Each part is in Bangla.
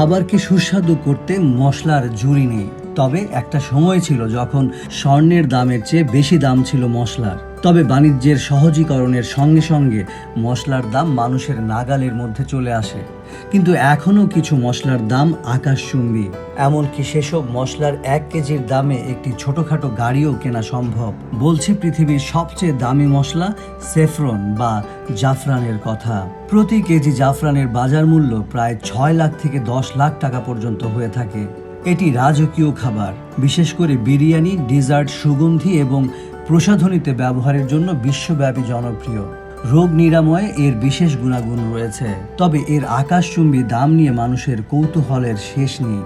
খাবারকে সুস্বাদু করতে মশলার জুড়ি নেই। তবে একটা সময় ছিল যখন স্বর্ণের দামের চেয়ে বেশি দাম ছিল মশলার। তবে বাণিজ্যের সহজীকরণের সঙ্গে সঙ্গে মশলার দাম মানুষের নাগালের মধ্যে চলে আসে। কিন্তু এখনও কিছু মশলার দাম আকাশচুম্বী। এমনকি সেসব মশলার এক কেজির দামে একটি ছোটোখাটো গাড়িও কেনা সম্ভব। বলছি পৃথিবীর সবচেয়ে দামি মশলা সেফরন বা জাফরানের কথা। প্রতি কেজি জাফরানের বাজার মূল্য প্রায় ছয় লাখ থেকে দশ লাখ টাকা পর্যন্ত হয়ে থাকে। এটি রাজকীয় খাবার। বিশেষ করে বিরিয়ানি, ডিজার্ট, সুগন্ধি এবং প্রসাধনীতে ব্যবহারের জন্য বিশ্বব্যাপী জনপ্রিয়। রোগ নিরাময়ে এর বিশেষ গুণাগুণ রয়েছে। তবে এর আকাশচুম্বী দাম নিয়ে মানুষের কৌতূহলের শেষ নেই।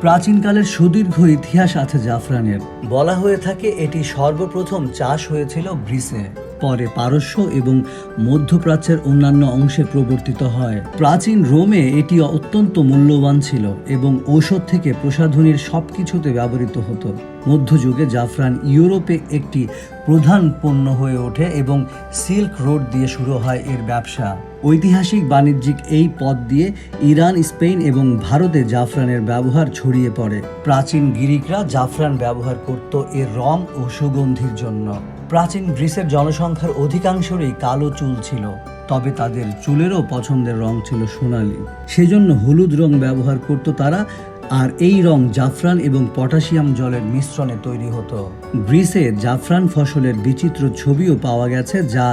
প্রাচীনকালের সুদীর্ঘ ইতিহাস আছে জাফরানের। বলা হয়ে থাকে এটি সর্বপ্রথম চাষ হয়েছিল গ্রিসে। পরে পারস্য এবং মধ্যপ্রাচ্যের অন্যান্য অংশে প্রবর্তিত হয়। প্রাচীন রোমে এটি অত্যন্ত মূল্যবান ছিল এবং ঔষধ থেকে প্রসাধনীর সব কিছুতে ব্যবহৃত হতো। মধ্যযুগে জাফরান ইউরোপে একটি প্রধান পণ্য হয়ে ওঠে এবং সিল্ক রোড দিয়ে শুরু হয় এর ব্যবসা। ঐতিহাসিক বাণিজ্যিক এই পথ দিয়ে ইরান, স্পেন এবং ভারতে জাফরানের ব্যবহার ছড়িয়ে পড়ে। প্রাচীন গ্রিকরা জাফরান ব্যবহার করত এর রং ও সুগন্ধির জন্য। প্রাচীন গ্রিসের জনসংখ্যার অধিকাংশেরই কালো চুল ছিল, তবে তাদের চুলেরও পছন্দের রং ছিল সোনালি। সেজন্য হলুদ রং ব্যবহার করত তারা, আর এই রং জাফরান এবং পটাশিয়াম জলের মিশ্রণে তৈরি হতো। গ্রিসে জাফরান ফসলের বিচিত্র ছবিও পাওয়া গেছে, যা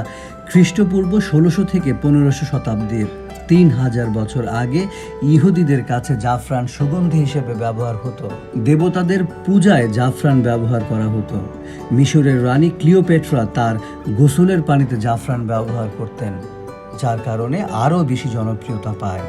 খ্রিস্টপূর্ব ষোলোশো থেকে পনেরোশো শতাব্দীর তিন হাজার বছর আগে ইহুদিদের কাছে জাফরান সুগন্ধি হিসেবে ব্যবহার হতো। দেবতাদের পূজায় জাফরান ব্যবহার করা হতো। মিশরের রানী ক্লিওপেট্রা তার গোসলের পানিতে জাফরান ব্যবহার করতেন, যার কারণে আরও বেশি জনপ্রিয়তা পায়।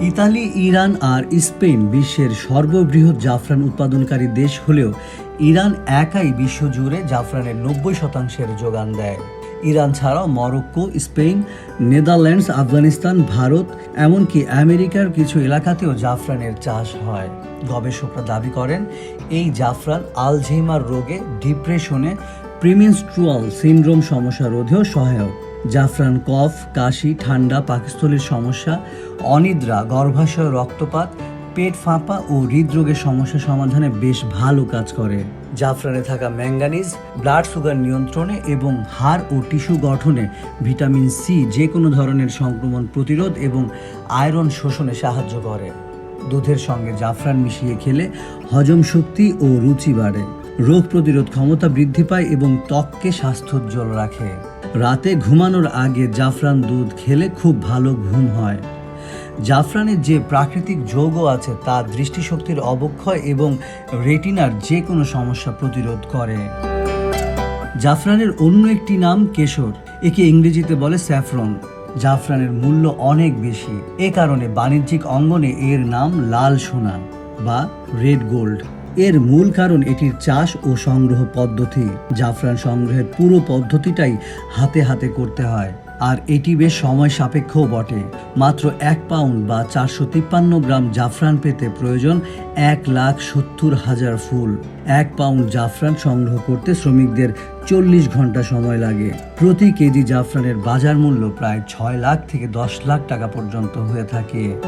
ইতালি, ইরান আর স্পেন বিশ্বের সর্ববৃহৎ জাফরান উৎপাদনকারী দেশ হলেও ইরান একাই বিশ্বজুড়ে জাফরানের নব্বই শতাংশের যোগান দেয়। ইরান ছাড়াও Morocco, Spain, Netherlands, Afghanistan, Bharat, এমনকি আমেরিকার কিছু এলাকাতেও জাফরানের চাষ হয়। গবেষকরা দাবি করেন, এই জাফরান আলঝেইমার রোগে, ডিপ্রেশনে, প্রিমিনস্ট্রুয়াল সিন্ড্রোম সমস্যা রোধেও সহায়ক। জাফরান কফ, কাশি, ঠান্ডা, পাকস্থলীর সমস্যা, অনিদ্রা, গর্ভাশয়, রক্তপাত, পেট ফাঁপা ও হৃদরোগের সমস্যা সমাধানে বেশ ভালো কাজ করে। জাফরানে থাকা ম্যাঙ্গানিজ, ব্লাড সুগার নিয়ন্ত্রণে এবং হাড় ও টিস্যু গঠনে ভিটামিন সি যে কোনো ধরনের সংক্রমণ প্রতিরোধ এবং আয়রন শোষণে সাহায্য করে। দুধের সঙ্গে জাফরান মিশিয়ে খেলে হজম শক্তি ও রুচি বাড়ে। রোগ প্রতিরোধ ক্ষমতা বৃদ্ধি পায় এবং ত্বককে স্বাস্থ্যোজ্জ্বল রাখে। রাতে ঘুমানোর আগে জাফরান দুধ খেলে খুব ভালো ঘুম হয়। জাফরানের যে প্রাকৃতিক যৌগ আছে, তা দৃষ্টিশক্তির অবক্ষয় এবং রেটিনার যে কোনো সমস্যা প্রতিরোধ করে। জাফরানের অন্য একটি নাম কেশর, একে ইংরেজিতে বলে স্যাফরন। জাফরানের মূল্য অনেক বেশি। এ কারণে বাণিজ্যিক অঙ্গনে এর নাম লাল সোনা বা রেড গোল্ড। এর মূল কারণ এটির চাষ ও সংগ্রহ পদ্ধতি। জাফরান সংগ্রহের পুরো পদ্ধতিটাই হাতে হাতে করতে হয়। আর এটি বেশ সময় সাপেক্ষও বটে। মাত্র এক পাউন্ড বা চারশো তিপ্পান্ন গ্রাম জাফরান পেতে প্রয়োজন এক লাখ সত্তর হাজার ফুল। এক পাউন্ড জাফরান সংগ্রহ করতে শ্রমিকদের চল্লিশ ঘণ্টা সময় লাগে। প্রতি কেজি জাফরানের বাজার মূল্য প্রায় ছয় লাখ থেকে দশ লাখ টাকা পর্যন্ত হয়ে থাকে।